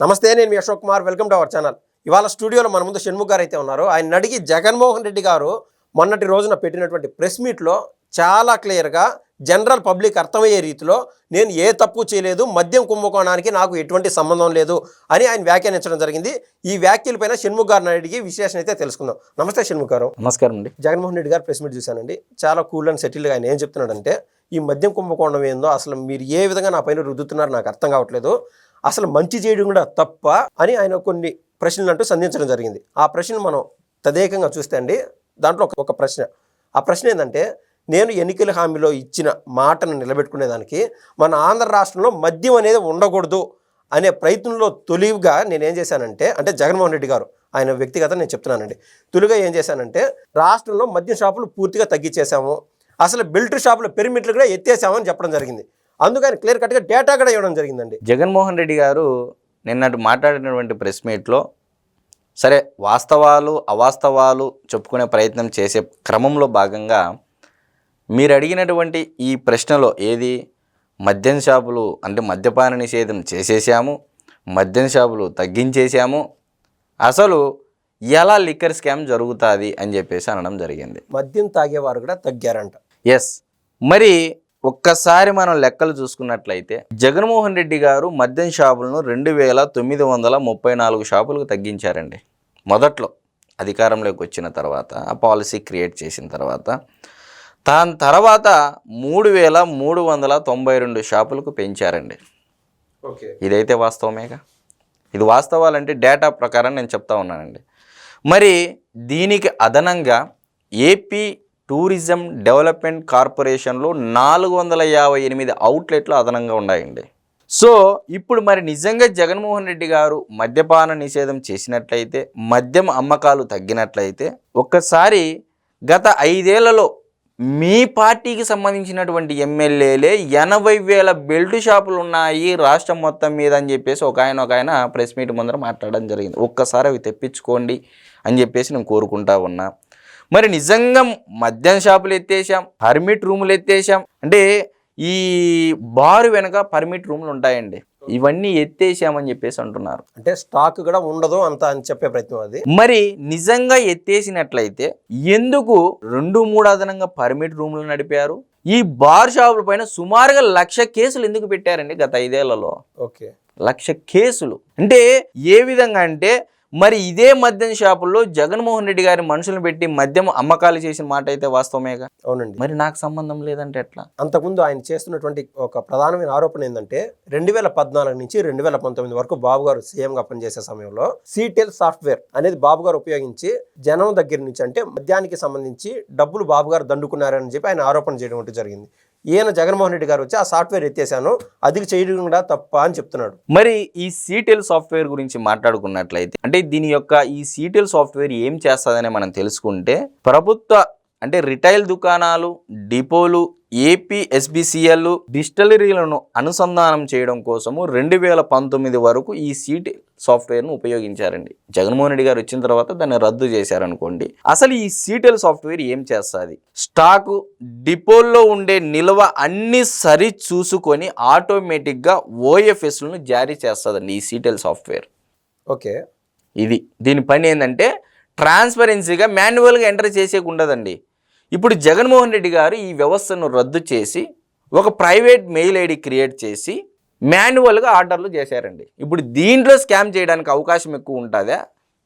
నమస్తే నేను మీ Ashok Kumar. Welcome to our channel. ఇవాళ స్టూడియోలో మన ముందు షణ్ముఖ్ గారు అయితే ఉన్నారు. ఆయన అడిగి జగన్మోహన్ రెడ్డి గారు మొన్నటి రోజున పెట్టినటువంటి ప్రెస్ మీట్లో చాలా క్లియర్గా జనరల్ పబ్లిక్ అర్థమయ్యే రీతిలో నేను ఏ తప్పు చేయలేదు మద్యం కుంభకోణానికి నాకు ఎటువంటి సంబంధం లేదు అని ఆయన వ్యాఖ్యానించడం జరిగింది. ఈ వ్యాఖ్యలపైన షణ్ముఖ్ గారిని అడిగి విశ్లేషణ అయితే తెలుసుకుందాం. నమస్తే షణ్ముఖ్ గారు. నమస్కారం అండి. జగన్మోహన్ రెడ్డి గారు ప్రెస్ మీట్ చూశానండి. చాలా కూల్ అండ్ సెటిల్గా ఆయన ఏం చెప్తున్నాడంటే ఈ మద్యం కుంభకోణం ఏందో అసలు మీరు ఏ విధంగా నా పైన రుద్దుతున్నారు నాకు అర్థం కావట్లేదు. అసలు మంచి చేయడం కూడా తప్ప అని ఆయన కొన్ని ప్రశ్నలు అంటూ సంధించడం జరిగింది. ఆ ప్రశ్నలు మనం తదేకంగా చూస్తే అండి దాంట్లో ఒక- ప్రశ్న. ఆ ప్రశ్న ఏంటంటే నేను ఎన్నికల హామీలో ఇచ్చిన మాటను నిలబెట్టుకునేదానికి మన ఆంధ్ర రాష్ట్రంలో మద్యం అనేది ఉండకూడదు అనే ప్రయత్నంలో తొలిగా నేను ఏం చేశానంటే అంటే జగన్మోహన్ రెడ్డి గారు ఆయన వ్యక్తిగత నేను చెప్తున్నానండి. తొలిగా ఏం చేశానంటే రాష్ట్రంలో మద్యం షాపులు పూర్తిగా తగ్గించేశాము. అసలు బిల్టర్ షాపుల పెరిమిట్లు కూడా ఎత్తేసామని చెప్పడం జరిగింది. అందుకని క్లియర్ కట్గా డేటా కూడా ఇవ్వడం జరిగిందండి. జగన్మోహన్ రెడ్డి గారు నిన్నటి మాట్లాడినటువంటి ప్రెస్ మీట్లో సరే వాస్తవాలు అవాస్తవాలు చెప్పుకునే ప్రయత్నం చేసే క్రమంలో భాగంగా మీరు అడిగినటువంటి ఈ ప్రశ్నలో ఏది? మద్యం షాపులు అంటే మద్యపాన నిషేధం చేసేసాము మద్యం షాపులు తగ్గించేసాము అసలు ఎలా లిక్కర్ స్కామ్ జరుగుతుంది అని చెప్పేసి అనడం జరిగింది. మద్యం తాగేవారు కూడా తగ్గారంట. ఎస్ మరి ఒక్కసారి మనం లెక్కలు చూసుకున్నట్లయితే జగన్మోహన్ రెడ్డి గారు మద్యం షాపులను రెండు వేల తొమ్మిది వందల ముప్పై నాలుగు షాపులకు తగ్గించారండి. మొదట్లో అధికారంలోకి వచ్చిన తర్వాత ఆ పాలసీ క్రియేట్ చేసిన తర్వాత దాని తర్వాత మూడు వేల మూడు వందల తొంభై రెండు షాపులకు పెంచారండి. ఓకే. ఇదైతే వాస్తవమేగా? ఇది వాస్తవాలంటే డేటా ప్రకారం నేను చెప్తా ఉన్నానండి. మరి దీనికి అదనంగా ఏపీ టూరిజం డెవలప్మెంట్ కార్పొరేషన్లో నాలుగు వందల యాభై ఎనిమిది అవుట్లెట్లు అదనంగా ఉన్నాయండి. సో ఇప్పుడు మరి నిజంగా జగన్మోహన్ రెడ్డి గారు మద్యపాన నిషేధం చేసినట్లయితే మద్యం అమ్మకాలు తగ్గినట్లయితే ఒక్కసారి గత ఐదేళ్ళలో మీ పార్టీకి సంబంధించినటువంటి ఎమ్మెల్యేలే ఎనభై వేల బెల్ట్ షాపులు ఉన్నాయి రాష్ట్రం మొత్తం మీద అని చెప్పేసి ఒక ఆయన ఒక ఆయన ప్రెస్ మీట్ ముందర మాట్లాడడం జరిగింది. ఒక్కసారి అవి తెప్పించుకోండి అని చెప్పేసి నేను కోరుకుంటా ఉన్నా. మరి నిజంగా మద్యం షాపులు ఎత్తేసాం పర్మిట్ రూములు ఎత్తేసాం అంటే ఈ బారు వెనక పర్మిట్ రూములు ఉంటాయండి. ఇవన్నీ ఎత్తేసామని చెప్పేసి అంటున్నారు. అంటే స్టాక్ కూడా ఉండదు అంత అని చెప్పే ప్రయత్నం అది. మరి నిజంగా ఎత్తేసినట్లయితే ఎందుకు రెండు మూడు అదనంగా పర్మిట్ రూములు నడిపారు? ఈ బార్ షాపుల పైన సుమారుగా లక్ష కేసులు ఎందుకు పెట్టారండి గత ఐదేళ్ళలో? ఓకే. లక్ష కేసులు. అంటే ఏ విధంగా అంటే మరి ఇదే మద్యం షాపుల్లో జగన్మోహన్ రెడ్డి గారి మనుషులను పెట్టి మద్యం అమ్మకాలు చేసిన మాట అయితే వాస్తవమేగా? అవునండి. మరి నాకు సంబంధం లేదంటే ఎట్లా? అంతకుముందు ఆయన చేస్తున్నటువంటి ఒక ప్రధానమైన ఆరోపణ ఏంటంటే రెండు వేల పద్నాలుగు నుంచి రెండు వేల పంతొమ్మిది వరకు బాబు గారు సీఎంగా పనిచేసే సమయంలో సీటెల్ సాఫ్ట్వేర్ అనేది బాబు గారు ఉపయోగించి జనం దగ్గర నుంచి అంటే మద్యానికి సంబంధించి డబ్బులు బాబు గారు దండుకున్నారని చెప్పి ఆయన ఆరోపణ చేయడం జరిగింది. ఈయన జగన్మోహన్ రెడ్డి గారు వచ్చి ఆ సాఫ్ట్వేర్ ఎత్తేసాను. అది చేయడం కూడా తప్ప అని చెప్తున్నాడు. మరి ఈ సీటెల్ సాఫ్ట్వేర్ గురించి మాట్లాడుకున్నట్లయితే అంటే దీని యొక్క ఈ సీటెల్ సాఫ్ట్వేర్ ఏం చేస్తుందని మనం తెలుసుకుంటే ప్రభుత్వ అంటే రిటైల్ దుకాణాలు డిపోలు ఏపీ ఎస్బిసిఎల్ డిస్టలరీలను అనుసంధానం చేయడం కోసము రెండు వేల పంతొమ్మిది వరకు ఈ సీట్ సాఫ్ట్వేర్ను ఉపయోగించారండి. జగన్మోహన్ రెడ్డి గారు వచ్చిన తర్వాత దాన్ని రద్దు చేశారనుకోండి. అసలు ఈ సీటెల్ సాఫ్ట్వేర్ ఏం చేస్తుంది? స్టాకు డిపోల్లో ఉండే నిల్వ అన్ని సరి చూసుకొని ఆటోమేటిక్గా ఓఎఫ్ఎస్లను జారీ చేస్తుందండి ఈ సీటెల్ సాఫ్ట్వేర్. ఓకే. ఇది. దీని పని ఏంటంటే ట్రాన్స్పరెన్సీగా మాన్యువల్గా ఎంటర్ చేసేకి ఉండదండి ఇప్పుడు జగన్మోహన్ రెడ్డి గారు ఈ వ్యవస్థను రద్దు చేసి ఒక ప్రైవేట్ మెయిల్ ఐడి క్రియేట్ చేసి మాన్యువల్గా ఆర్డర్లు చేశారండి. ఇప్పుడు దీంట్లో స్కామ్ చేయడానికి అవకాశం ఎక్కువ ఉంటుందా?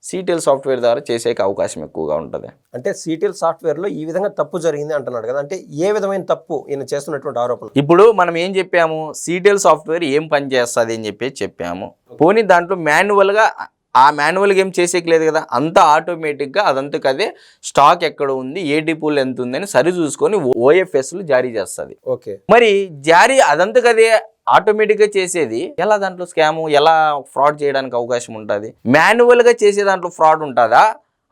సీటెల్ సాఫ్ట్వేర్ ద్వారా చేసేకి అవకాశం ఎక్కువగా ఉంటుంది? అంటే సీటెల్ సాఫ్ట్వేర్లో ఈ విధంగా తప్పు జరిగింది అంటున్నాడు కదా. అంటే ఏ విధమైన తప్పు ఈయన చేస్తున్నటువంటి ఆరోపణ ఇప్పుడు మనం ఏం చెప్పాము? సీటెల్ సాఫ్ట్వేర్ ఏం పని చేస్తుంది అని చెప్పి చెప్పాము. పోనీ దాంట్లో మాన్యువల్గా ఆ మాన్యువల్గా ఏం చేసేకి లేదు కదా అంతా ఆటోమేటిక్గా అదంతకు అదే స్టాక్ ఎక్కడ ఉంది ఏ డిపోలు ఎంత ఉంది అని సరి చూసుకొని ఓఎఫ్ఎస్లు జారీ చేస్తుంది. ఓకే. మరి జారీ అదంతకు అదే ఆటోమేటిక్గా చేసేది ఎలా దాంట్లో స్కామ్ ఎలా ఫ్రాడ్ చేయడానికి అవకాశం ఉంటుంది? మాన్యువల్గా చేసే దాంట్లో ఫ్రాడ్ ఉంటుందా?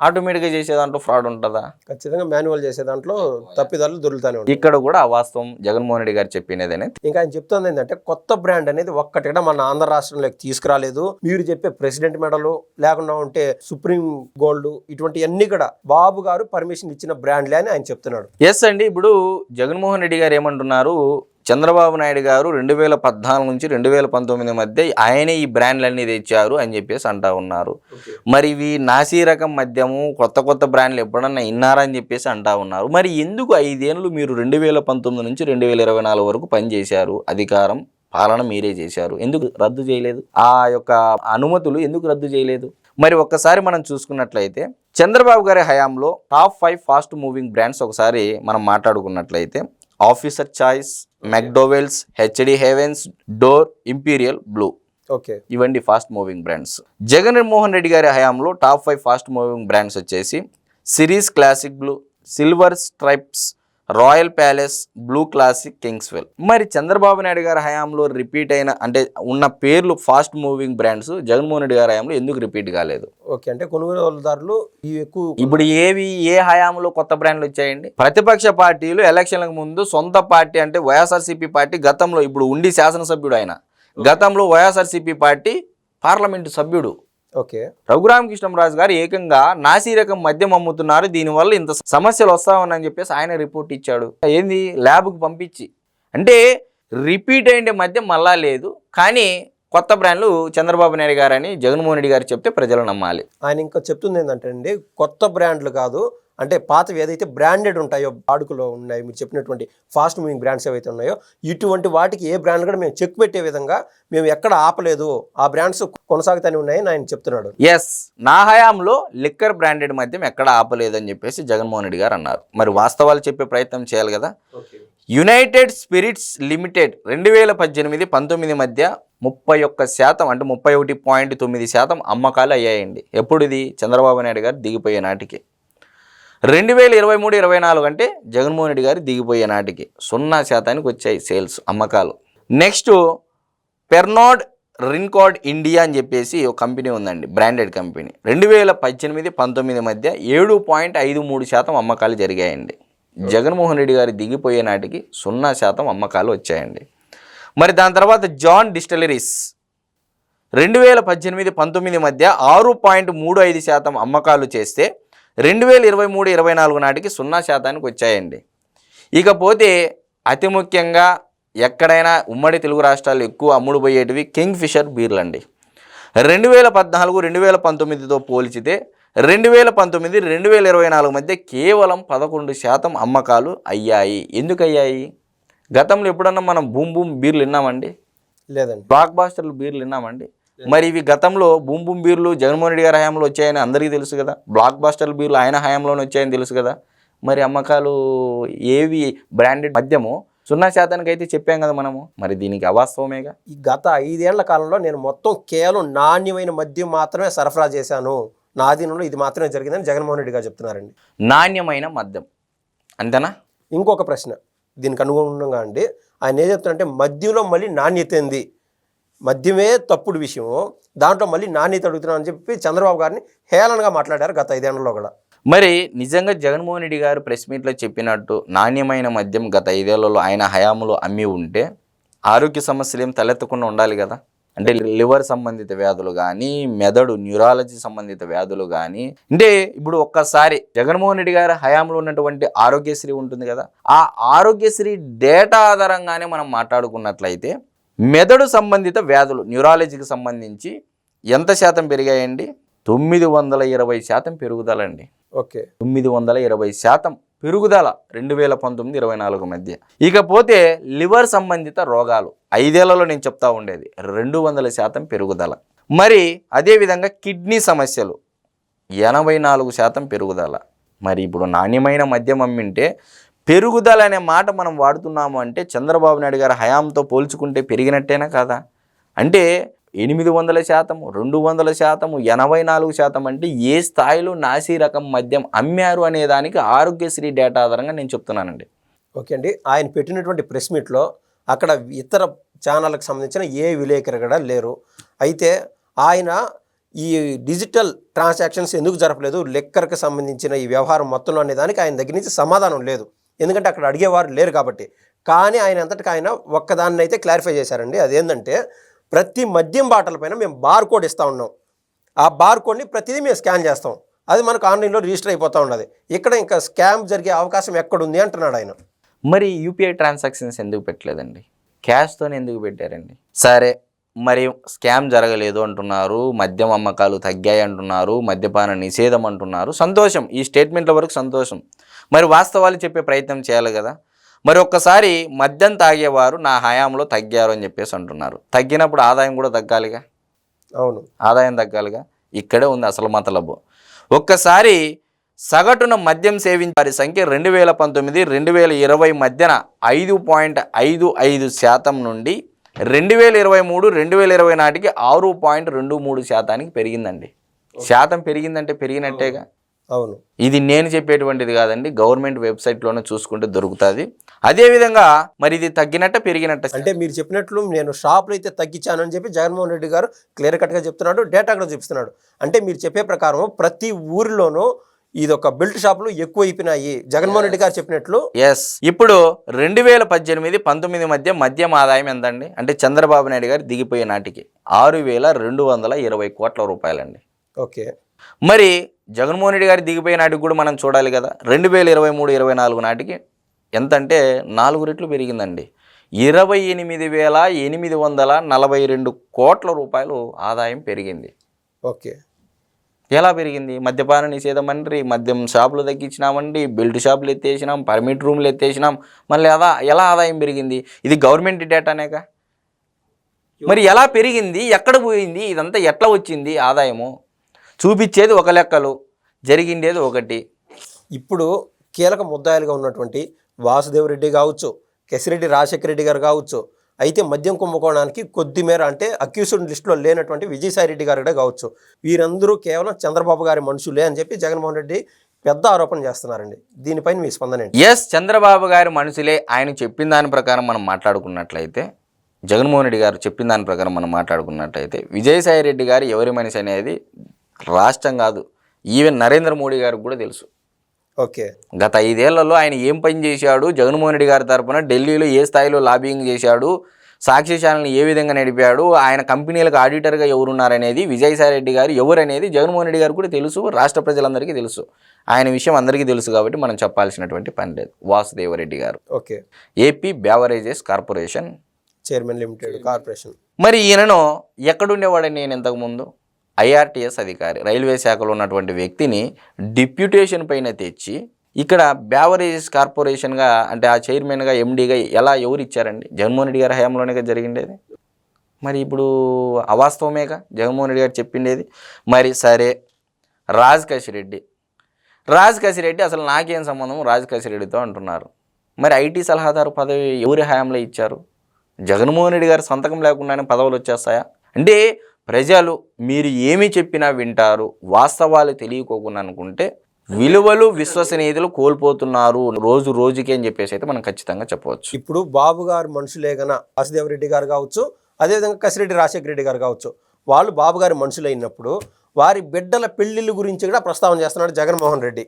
ఆటోమేటిక్గా చేసే దాంట్లో ఫ్రాడ్ ఉంటుందా? ఖచ్చితంగా మాన్యువల్ చేసే దాంట్లో తప్పిదారులు దొరుకుతానే ఉంటాయి. ఇక్కడ కూడా అవాస్తవం జగన్మోహన్ రెడ్డి గారు చెప్పినదేనే. ఇంకా ఆయన చెప్తుంది ఏంటంటే కొత్త బ్రాండ్ అనేది ఒక్కటి కూడా మన ఆంధ్ర రాష్ట్రంలోకి తీసుకురాలేదు. మీరు చెప్పే ప్రెసిడెంట్ మెడలు లేకుండా ఉంటే సుప్రీం గోల్డ్ ఇటువంటి అన్ని కూడా బాబు గారు పర్మిషన్ ఇచ్చిన బ్రాండ్లే అని ఆయన చెప్తున్నాడు. ఎస్ అండి ఇప్పుడు జగన్మోహన్ రెడ్డి గారు ఏమంటున్నారు? చంద్రబాబు నాయుడు గారు రెండు వేల పద్నాలుగు నుంచి రెండు వేల పంతొమ్మిది మధ్య ఆయనే ఈ బ్రాండ్లన్నీ తెచ్చారు అని చెప్పేసి అంటా ఉన్నారు. మరి ఇవి నాసీ రకం మద్యము కొత్త కొత్త బ్రాండ్లు ఎప్పుడన్నా ఇన్నారని చెప్పేసి అంటా ఉన్నారు. మరి ఎందుకు ఐదేళ్ళు మీరు రెండు వేల పంతొమ్మిది నుంచి రెండు వేల ఇరవై నాలుగు వరకు పనిచేశారు? అధికారం పాలన మీరే చేశారు. ఎందుకు రద్దు చేయలేదు? ఆ యొక్క అనుమతులు ఎందుకు రద్దు చేయలేదు? మరి ఒక్కసారి మనం చూసుకున్నట్లయితే చంద్రబాబు గారి హయాంలో top five fast moving brands ఒకసారి మనం మాట్లాడుకున్నట్లయితే Officer Choice McDowell's HD Heaven's Door Imperial Blue okay. ఇవండి fast moving brands Jagan Mohan Reddy గారి హయాంలో top five fast moving brands వచ్చేసి series Classic Blue Silver Stripes Royal Palace Blue Classic Kingswell. మరి చంద్రబాబు నాయుడు గారి హయాంలో repeat అయిన అంటే ఉన్న పేర్లు fast moving brands Jaganmohan Reddy గారి హయాంలో ఎందుకు రిపీట్ కాలేదు? ఓకే అంటే కొనుగోలుదారులు ఎక్కువ ఇప్పుడు ఏవి ఏ హయాంలో కొత్త బ్రాండ్లు వచ్చాయండి? ప్రతిపక్ష పార్టీలు ఎలక్షన్లకు ముందు సొంత పార్టీ అంటే వైఎస్ఆర్సీపీ పార్టీ గతంలో ఇప్పుడు ఉండి శాసనసభ్యుడు ఆయన. గతంలో వైఎస్ఆర్సీపీ పార్టీ పార్లమెంటు సభ్యుడు. ఓకే. రఘురామకృష్ణరాజు గారు ఏకంగా నాసిరకం మద్యం అమ్ముతున్నారు దీనివల్ల ఇంత సమస్యలు వస్తా ఉన్నాయని చెప్పేసి ఆయన రిపోర్ట్ ఇచ్చాడు. ఏంది? ల్యాబ్కి పంపించి. అంటే రిపీట్ అయ్యే మద్యం మళ్ళా లేదు. కానీ కొత్త బ్రాండ్లు చంద్రబాబు నాయుడు గారు అని జగన్మోహన్ రెడ్డి గారు చెప్తే ప్రజలు నమ్మాలి. ఆయన ఇంకా చెప్తుంది ఏంటంటే అండి కొత్త బ్రాండ్లు కాదు అంటే పాతవి ఏదైతే బ్రాండెడ్ ఉంటాయో వాడుకలో ఉన్నాయి మీరు చెప్పినటువంటి ఫాస్ట్ మూవింగ్ బ్రాండ్స్ ఏవైతే ఉన్నాయో ఇటువంటి వాటికి ఏ బ్రాండ్ కూడా మేము చెక్ పెట్టే విధంగా మేము ఎక్కడ ఆపలేదు. ఆ బ్రాండ్స్ కొనసాగుతూనే ఉన్నాయని ఆయన చెప్తున్నాడు. ఎస్ నా హయాంలో లిక్కర్ బ్రాండెడ్ మద్యం ఎక్కడ ఆపలేదని చెప్పేసి జగన్మోహన్ రెడ్డి గారు అన్నారు. మరి వాస్తవాలు చెప్పే ప్రయత్నం చేయాలి కదా? యునైటెడ్ స్పిరిట్స్ లిమిటెడ్ రెండు వేల పద్దెనిమిది పంతొమ్మిది మధ్య ముప్పై ఒక్క శాతం అంటే ముప్పై ఒకటి పాయింట్ తొమ్మిది శాతం అమ్మకాలు అయ్యాయండి. ఎప్పుడు ఇది చంద్రబాబు నాయుడు గారు దిగిపోయే నాటికి. రెండు వేల ఇరవై మూడు ఇరవై నాలుగు అంటే జగన్మోహన్ రెడ్డి గారు దిగిపోయే నాటికి సున్నా శాతానికి వచ్చాయి సేల్స్ అమ్మకాలు. నెక్స్ట్ పెర్నాడ్ రిన్కార్డ్ ఇండియా అని చెప్పేసి ఒక కంపెనీ ఉందండి బ్రాండెడ్ కంపెనీ. రెండు వేల పద్దెనిమిది పంతొమ్మిది మధ్య ఏడు పాయింట్ ఐదు మూడు శాతం అమ్మకాలు జరిగాయండి. జగన్మోహన్ రెడ్డి గారు దిగిపోయే నాటికి సున్నా శాతం అమ్మకాలు వచ్చాయండి. మరి దాని తర్వాత జాన్ డిస్టిలరీస్ రెండు వేల పద్దెనిమిది పంతొమ్మిది మధ్య ఆరు పాయింట్ మూడు ఐదు శాతం అమ్మకాలు చేస్తే రెండు వేల ఇరవై మూడు ఇరవై నాలుగు నాటికి సున్నా శాతానికి వచ్చాయండి. ఇకపోతే అతి ముఖ్యంగా ఎక్కడైనా ఉమ్మడి తెలుగు రాష్ట్రాలు ఎక్కువ అమ్ముడు పోయేటివి కింగ్ ఫిషర్ బీర్లు అండి రెండు వేల పద్నాలుగు రెండు వేల పంతొమ్మిదితో పోల్చితే రెండు వేల పంతొమ్మిది రెండు వేల ఇరవై నాలుగు మధ్య కేవలం పదకొండు శాతం అమ్మకాలు అయ్యాయి. ఎందుకు అయ్యాయి? గతంలో ఎప్పుడన్నా మనం బూమ్ బూమ్ బీర్లు విన్నామండి? లేదండి. బ్లాక్ బాస్టర్లు బీర్లు విన్నామండి? మరి ఇవి గతంలో బూమ్ బూమ్ బీర్లు జగన్మోహన్ రెడ్డి గారి హయాంలో వచ్చాయని అందరికీ తెలుసు కదా? బ్లాక్ బాస్టర్ల బీర్లు ఆయన హయాంలోనే వచ్చాయని తెలుసు కదా? మరి అమ్మకాలు ఏవి బ్రాండెడ్ మద్యము సున్నా శాతానికి అయితే చెప్పాం కదా మనము. మరి దీనికి అవాస్తవమేగా? ఈ గత ఐదేళ్ళ కాలంలో నేను మొత్తం కేవలం నాణ్యమైన మద్యం మాత్రమే సరఫరా చేశాను. నా ఆధీనంలో ఇది మాత్రమే జరిగిందని జగన్మోహన్ రెడ్డి గారు చెప్తున్నారండి. నాణ్యమైన మద్యం. అంతేనా? ఇంకొక ప్రశ్న. దీనికి అనుగుణంగా అండి. ఆయన ఏం చెప్తున్నారంటే మద్యంలో మళ్ళీ నాణ్యత ఏంది? మద్యమే తప్పుడు విషయం దాంట్లో మళ్ళీ నాణ్యత అడుగుతున్నాను అని చెప్పి చంద్రబాబు గారిని హేళనగా మాట్లాడారు గత ఐదేళ్ళలో కూడా. మరి నిజంగా జగన్మోహన్ రెడ్డి గారు ప్రెస్ మీట్లో చెప్పినట్టు నాణ్యమైన మద్యం గత ఐదేళ్ళలో ఆయన హయాంలో అమ్మి ఉంటే ఆరోగ్య సమస్యలు ఏం తలెత్తకుండా ఉండాలి కదా? అంటే లివర్ సంబంధిత వ్యాధులు కానీ మెదడు న్యూరాలజీ సంబంధిత వ్యాధులు కానీ అంటే ఇప్పుడు ఒక్కసారి జగన్మోహన్ రెడ్డి గారి హయాంలో ఉన్నటువంటి ఆరోగ్యశ్రీ ఉంటుంది కదా ఆ ఆరోగ్యశ్రీ డేటా ఆధారంగానే మనం మాట్లాడుకున్నట్లయితే మెదడు సంబంధిత వ్యాధులు న్యూరాలజీకి సంబంధించి ఎంత శాతం పెరిగాయండి? తొమ్మిది వందల ఇరవై శాతం పెరుగుదలండి. ఓకే. తొమ్మిది వందల ఇరవై శాతం పెరుగుదల రెండు వేల పంతొమ్మిది ఇరవై నాలుగు మధ్య. ఇకపోతే లివర్ సంబంధిత రోగాలు ఐదేళ్ళలో నేను చెప్తా ఉండేది రెండు వందల శాతం పెరుగుదల. మరి అదేవిధంగా కిడ్నీ సమస్యలు ఎనభై నాలుగు శాతం పెరుగుదల. మరి ఇప్పుడు నాణ్యమైన మద్యం అమ్మింటే పెరుగుదల అనే మాట మనం వాడుతున్నాము అంటే చంద్రబాబు నాయుడు గారి హయాంతో పోల్చుకుంటే పెరిగినట్టేనా కదా? అంటే ఎనిమిది వందల శాతము రెండు వందల శాతము ఎనభై నాలుగు శాతం అంటే ఏ స్థాయిలో నాసీ రకం మద్యం అమ్మారు అనే దానికి ఆరోగ్యశ్రీ డేటా ఆధారంగా నేను చెప్తున్నానండి. ఓకే అండి. ఆయన పెట్టినటువంటి ప్రెస్ మీట్లో అక్కడ ఇతర ఛానళ్ళకు సంబంధించిన ఏ విలేకరు కూడా లేరు. అయితే ఆయన ఈ డిజిటల్ ట్రాన్సాక్షన్స్ ఎందుకు జరపలేదు లెక్కర్కి సంబంధించిన ఈ వ్యవహారం మొత్తంలో అనే దానికి ఆయన దగ్గర నుంచి సమాధానం లేదు. ఎందుకంటే అక్కడ అడిగేవారు లేరు కాబట్టి. కానీ ఆయన అంతటికి ఆయన ఒక్కదాన్ని అయితే క్లారిఫై చేశారండి. అదేంటంటే ప్రతి మద్యం బాటల పైన మేము బార్ కోడ్ ఇస్తూ ఉన్నాం. ఆ బార్ కోడ్ని ప్రతిదీ మేము స్కాన్ చేస్తాం. అది మనకు ఆన్లైన్లో రిజిస్టర్ అయిపోతూ ఉన్నది. ఇక్కడ ఇంకా స్కామ్ జరిగే అవకాశం ఎక్కడుంది అంటున్నాడు ఆయన. మరి యూపీఐ ట్రాన్సాక్షన్స్ ఎందుకు పెట్టలేదండి? క్యాష్తోనే ఎందుకు పెట్టారండి? సరే మరి స్కామ్ జరగలేదు అంటున్నారు మద్యం అమ్మకాలు తగ్గాయి అంటున్నారు మద్యపాన నిషేధం అంటున్నారు. సంతోషం ఈ స్టేట్మెంట్ల వరకు సంతోషం. మరి వాస్తవాలు చెప్పే ప్రయత్నం చేయాలి కదా? మరి ఒక్కసారి మద్యం తాగేవారు నా హయాంలో తగ్గారు అని చెప్పేసి అంటున్నారు. తగ్గినప్పుడు ఆదాయం కూడా తగ్గాలిగా? అవును. ఆదాయం తగ్గాలిగా? ఇక్కడే ఉంది అసలు మతలబు ఒక్కసారి సగటున మద్యం సేవించే వారి సంఖ్య రెండు వేల పంతొమ్మిది రెండు వేల ఇరవై మధ్యన ఐదు పాయింట్ ఐదు ఐదు శాతం నుండి రెండు వేల ఇరవై మూడు రెండు వేల ఇరవై నాటికి ఆరు పాయింట్ రెండు మూడు శాతానికి పెరిగిందండి. శాతం పెరిగిందంటే పెరిగినట్టేగా? అవును. ఇది నేను చెప్పేటువంటిది కాదండి. గవర్నమెంట్ వెబ్సైట్లోనే చూసుకుంటే దొరుకుతుంది. అదేవిధంగా మరి ఇది తగ్గినట్ట పెరిగినట్ట అంటే మీరు చెప్పినట్లు నేను షాపులు అయితే తగ్గించానని చెప్పి జగన్మోహన్ రెడ్డి గారు క్లియర్ కట్గా చెప్తున్నాడు డేటా కూడా చూపిస్తున్నాడు. అంటే మీరు చెప్పే ప్రకారం ప్రతి ఊరిలోనూ ఇది ఒక బెల్ట్ షాపులు ఎక్కువ అయిపోయినాయి జగన్మోహన్ రెడ్డి గారు చెప్పినట్లు ఎస్ ఇప్పుడు రెండు వేల పద్దెనిమిది పంతొమ్మిది మధ్య మద్యం ఆదాయం ఎంతండి? అంటే చంద్రబాబు నాయుడు గారు దిగిపోయే నాటికి ఆరు వేల రెండు వందల ఇరవై కోట్ల రూపాయలండి. ఓకే. మరి జగన్మోహన్ రెడ్డి గారు దిగిపోయే నాటికి కూడా మనం చూడాలి కదా. రెండు వేల ఇరవై మూడు ఇరవై నాలుగు నాటికి ఎంత అంటే నాలుగు రెట్లు పెరిగిందండి. ఇరవై ఎనిమిది వేల ఎనిమిది వందల నలభై రెండు కోట్ల రూపాయలు ఆదాయం పెరిగింది. ఓకే. ఎలా పెరిగింది? మద్యపాన నిషేధం అండి మద్యం షాపులు తగ్గించినామండి బెల్ట్ షాపులు ఎత్తేసినాం పర్మిట్ రూమ్లు ఎత్తేసినాం మళ్ళీ అదా ఎలా ఆదాయం పెరిగింది? ఇది గవర్నమెంట్ డేటానేగా? మరి ఎలా పెరిగింది? ఎక్కడ పోయింది? ఇదంతా ఎట్లా వచ్చింది ఆదాయము? చూపించేది ఒక లెక్కలు జరిగిండేది ఒకటి. ఇప్పుడు కీలక ముద్దాయిలుగా ఉన్నటువంటి వాసుదేవరెడ్డి కావచ్చు కెసిరెడ్డి రాజశేఖర రెడ్డి గారు కావచ్చు అయితే మద్యం కుంభకోణానికి కొద్ది మేర అంటే అక్యూస్డ్ లిస్టులో లేనటువంటి విజయసాయి రెడ్డి గారు కూడా కావచ్చు. వీరందరూ కేవలం చంద్రబాబు గారి మనుషులే అని చెప్పి జగన్మోహన్ రెడ్డి పెద్ద ఆరోపణ చేస్తున్నారండి. దీనిపైన మీ స్పందన ఎస్ చంద్రబాబు గారి మనుషులే. ఆయన చెప్పిన దాని ప్రకారం మనం మాట్లాడుకున్నట్లయితే జగన్మోహన్ రెడ్డి గారు చెప్పిన దాని ప్రకారం మనం మాట్లాడుకున్నట్లయితే విజయసాయి రెడ్డి గారు ఎవరి మనిషి అనేది రాష్ట్రం కాదు. ఈవెన్ నరేంద్ర మోడీ గారికి కూడా తెలుసు. ఓకే. గత ఐదేళ్ళలో ఆయన ఏం పని చేశాడు? జగన్మోహన్ రెడ్డి గారి తరపున ఢిల్లీలో ఏ స్థాయిలో లాబింగ్ చేశాడు? సాక్షి ఛానల్ని ఏ విధంగా నడిపాడు? ఆయన కంపెనీలకు ఆడిటర్గా ఎవరున్నారనేది విజయసాయి రెడ్డి గారు ఎవరనేది జగన్మోహన్ రెడ్డి గారు కూడా తెలుసు. రాష్ట్ర ప్రజలందరికీ తెలుసు. ఆయన విషయం అందరికీ తెలుసు కాబట్టి మనం చెప్పాల్సినటువంటి పని లేదు. వాసుదేవరెడ్డి గారు. Okay. AP beverages corporation chairman limited corporation. మరి ఈయనను ఎక్కడుండేవాడని నేను ఇంతకుముందు? ఐఆర్టీఎస్ అధికారి రైల్వే శాఖలో ఉన్నటువంటి వ్యక్తిని డిప్యూటేషన్ పైన తెచ్చి ఇక్కడ బ్యావరేజెస్ కార్పొరేషన్గా అంటే ఆ చైర్మన్గా ఎండీగా ఎలా ఎవరు ఇచ్చారండి? జగన్మోహన్ రెడ్డి గారి హయాంలోనే జరిగిండేది మరి ఇప్పుడు అవాస్తవమేగా? జగన్మోహన్ రెడ్డి గారు చెప్పిండేది? మరి సరే రాజ్ రెడ్డి. రాజ్ కసిరెడ్డి అసలు నాకేం సంబంధం? రాజ్ రెడ్డితో అంటున్నారు. మరి ఐటీ సలహాదారు పదవి ఎవరి హయాంలో ఇచ్చారు? జగన్మోహన్ రెడ్డి గారి సంతకం లేకుండానే పదవులు వచ్చేస్తాయా? అంటే ప్రజలు మీరు ఏమి చెప్పినా వింటారు వాస్తవాలు తెలియకోకుండా అనుకుంటే విలువలు విశ్వసనీయతలు కోల్పోతున్నారు. రోజు రోజుకి అని చెప్పేసి అయితే మనం ఖచ్చితంగా చెప్పవచ్చు. ఇప్పుడు బాబు గారు మనుషులే గన వాసుదేవరెడ్డి గారు కావచ్చు అదేవిధంగా కసిరెడ్డి రాజశేఖర రెడ్డి గారు కావచ్చు వాళ్ళు బాబు గారి మనుషులు అయినప్పుడు వారి బిడ్డల పెళ్ళిళ్ళ గురించి కూడా ప్రస్తావన చేస్తున్నాడు జగన్మోహన్ రెడ్డి.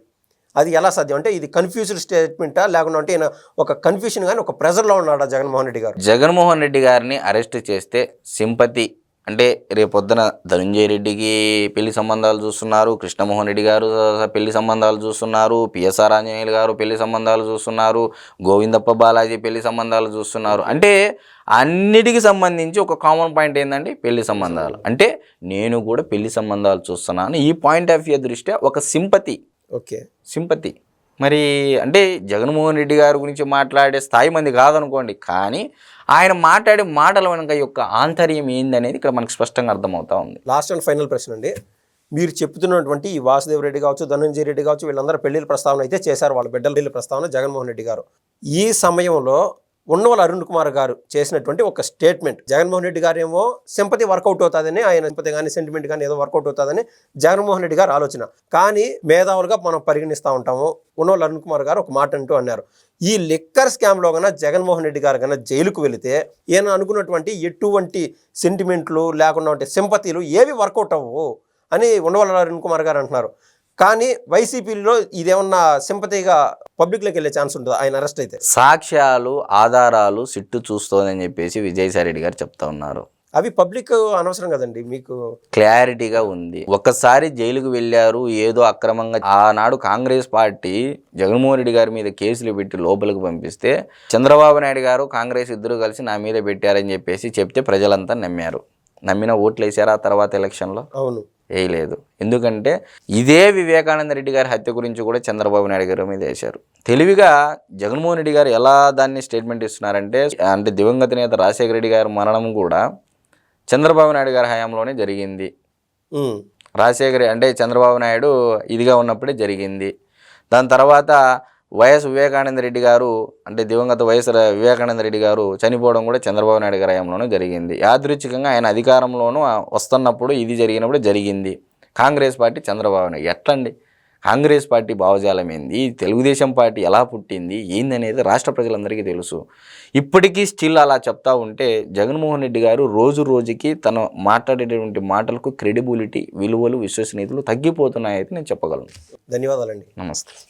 అది ఎలా సాధ్యం అంటే ఇది కన్ఫ్యూజ్డ్ స్టేట్మెంటా లేకుండా అంటే ఈయన ఒక కన్ఫ్యూషన్ కానీ ఒక ప్రెజర్లో ఉన్నాడా జగన్మోహన్ రెడ్డి గారు? జగన్మోహన్ రెడ్డి గారిని అరెస్ట్ చేస్తే సింపతి అంటే రేపొద్దున ధనంజయ రెడ్డికి పెళ్ళి సంబంధాలు చూస్తున్నారు కృష్ణమోహన్ రెడ్డి గారు పెళ్ళి సంబంధాలు చూస్తున్నారు పిఎస్ఆర్ ఆంజనేయులు గారు పెళ్ళి సంబంధాలు చూస్తున్నారు గోవిందప్ప బాలాజీ పెళ్ళి సంబంధాలు చూస్తున్నారు. అంటే అన్నిటికి సంబంధించి ఒక కామన్ పాయింట్ ఏంటంటే పెళ్ళి సంబంధాలు. అంటే నేను కూడా పెళ్ళి సంబంధాలు చూస్తున్నాను. ఈ పాయింట్ ఆఫ్ వ్యూ దృష్ట్యా ఒక సింపతి. ఓకే. సింపతి. మరి అంటే జగన్మోహన్ రెడ్డి గారి గురించి మాట్లాడే స్థాయి మంది కాదనుకోండి కానీ ఆయన మాట్లాడే మాటల వెనుక యొక్క ఆంతర్యం ఏందనేది ఇక్కడ మనకు స్పష్టంగా అర్థమవుతా ఉంది. లాస్ట్ అండ్ ఫైనల్ ప్రశ్న అండి. మీరు చెప్తున్నటువంటి ఈ వాసుదేవ్ రెడ్డి కావచ్చు ధనంజయ రెడ్డి కావచ్చు వీళ్ళందరూ పెళ్ళిళ్ళ ప్రస్తావన అయితే చేశారు వాళ్ళ బిడ్డల పెళ్ళి ప్రస్తావన జగన్మోహన్ రెడ్డి గారు. ఈ సమయంలో ఉన్నవల అరుణ్ కుమార్ గారు చేసినటువంటి ఒక స్టేట్మెంట్. జగన్మోహన్ రెడ్డి గారు ఏమో సింపతి వర్కౌట్ అవుతుందని ఆయన సింపతి కానీ సెంటిమెంట్ కానీ ఏదో వర్కౌట్ అవుతుందని జగన్మోహన్ రెడ్డి గారు ఆలోచన. కానీ మేధావులుగా మనం పరిగణిస్తూ ఉంటాము. ఉన్నవల అరుణ్ కుమార్ గారు ఒక మాట అంటూ అన్నారు. ఈ లిక్కర్ స్కామ్లో కన్నా జగన్మోహన్ రెడ్డి గారు కన్నా జైలుకు వెళితే ఈయన అనుకున్నటువంటి ఎటువంటి సెంటిమెంట్లు లేకుండా ఉంటే సింపతిలు ఏవి వర్కౌట్ అవ్వవు అని ఉండవల్ల అరుణ్ కుమార్ గారు అంటున్నారు. కానీ వైసీపీలో ఇదేమన్నా సింపతిగా పబ్లిక్లోకి వెళ్ళే ఛాన్స్ ఉంటుంది? ఆయన అరెస్ట్ అయితే. సాక్ష్యాలు ఆధారాలు సిట్టు చూస్తోందని చెప్పేసి విజయసాయి రెడ్డి గారు చెప్తా ఉన్నారు. అవి పబ్లిక్ అనవసరం కదండి మీకు. క్లారిటీగా ఉంది. ఒక్కసారి జైలుకు వెళ్ళారు ఏదో అక్రమంగా ఆనాడు కాంగ్రెస్ పార్టీ జగన్మోహన్ రెడ్డి గారి మీద కేసులు పెట్టి లోపలికి పంపిస్తే చంద్రబాబు నాయుడు గారు కాంగ్రెస్ ఇద్దరు కలిసి నా మీద పెట్టారని చెప్పేసి చెప్తే ప్రజలంతా నమ్మారు. నమ్మిన ఓట్లు వేసారా ఆ తర్వాత ఎలక్షన్లో? అవును. వేయలేదు. ఎందుకంటే ఇదే వివేకానంద రెడ్డి గారి హత్య గురించి కూడా చంద్రబాబు నాయుడు గారి మీద వేశారు. తెలివిగా జగన్మోహన్ రెడ్డి గారు ఎలా దాన్ని స్టేట్మెంట్ ఇస్తున్నారంటే అంటే దివంగత నేత రాజశేఖర రెడ్డి గారి మరణం కూడా చంద్రబాబు నాయుడు గారి హయాంలోనే జరిగింది. రాజశేఖర్ అంటే చంద్రబాబు నాయుడు ఇదిగా ఉన్నప్పుడే జరిగింది. దాని తర్వాత వైఎస్ వివేకానంద రెడ్డి గారు అంటే దివంగత వైఎస్ వివేకానంద రెడ్డి గారు చనిపోవడం కూడా చంద్రబాబు నాయుడు గారి హయాంలోనే జరిగింది. యాదృచ్ఛికంగా ఆయన అధికారంలోనూ వస్తున్నప్పుడు ఇది జరిగినప్పుడు జరిగింది. కాంగ్రెస్ పార్టీ చంద్రబాబు నాయుడు ఎట్లండి? కాంగ్రెస్ పార్టీ భావజాలం ఏంది? తెలుగుదేశం పార్టీ ఎలా పుట్టింది? ఏందనేది రాష్ట్ర ప్రజలందరికీ తెలుసు. ఇప్పటికీ స్టిల్ అలా చెప్తా ఉంటే జగన్మోహన్ రెడ్డి గారు రోజు రోజుకి తను మాట్లాడేటువంటి మాటలకు క్రెడిబిలిటీ విలువలు విశ్వసనీయతలు తగ్గిపోతున్నాయని నేను చెప్పగలను. ధన్యవాదాలండి. నమస్తే.